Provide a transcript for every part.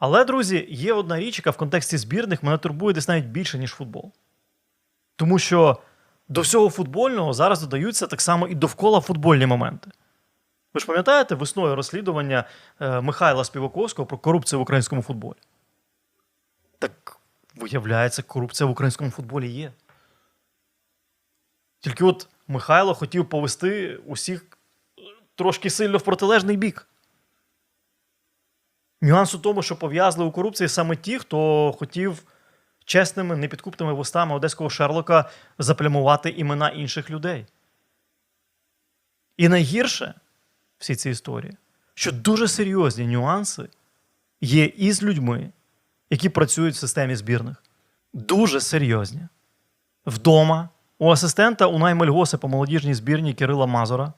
Але, друзі, є одна річ, яка в контексті збірних мене турбує десь навіть більше, ніж футбол. Тому що до всього футбольного зараз додаються так само і довкола футбольні моменти. Ви ж пам'ятаєте весною розслідування е, Михайла Співаковського про корупцію в українському футболі? Так, виявляється, корупція в українському футболі є. Тільки от Михайло хотів повести усіх трошки сильно в протилежний бік. Нюанс у тому, що пов'язли у корупції саме ті, хто хотів чесними, непідкупними вустами одеського Шерлока заплямувати імена інших людей. І найгірше в всій цій історії, що дуже серйозні нюанси є і з людьми, які працюють в системі збірних. Дуже серйозні. Вдома у асистента Унай Мельгоси по молодіжній збірній Кирила Мазура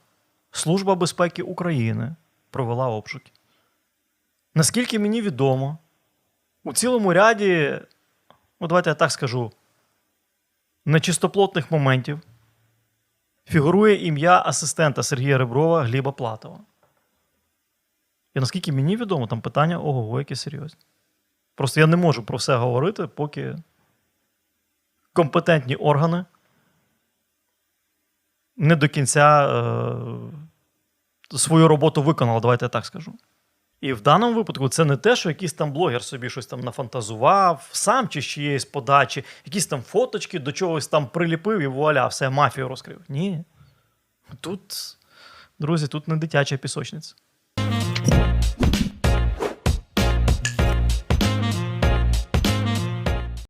Служба безпеки України провела обшуки. Наскільки мені відомо, у цілому ряді, ну давайте я так скажу, нечистоплотних моментів фігурує ім'я асистента Сергія Реброва Гліба Платова. І наскільки мені відомо, там питання ого, які серйозні. Просто я не можу про все говорити, поки компетентні органи не до кінця е, свою роботу виконали, давайте я так скажу. І в даному випадку це не те, що якийсь там блогер собі щось там нафантазував, сам чи з чиєїсь подачі, якісь там фоточки до чогось там приліпив і вуаля, все, мафію розкрив. Ні. Тут, друзі, тут не дитяча пісочниця.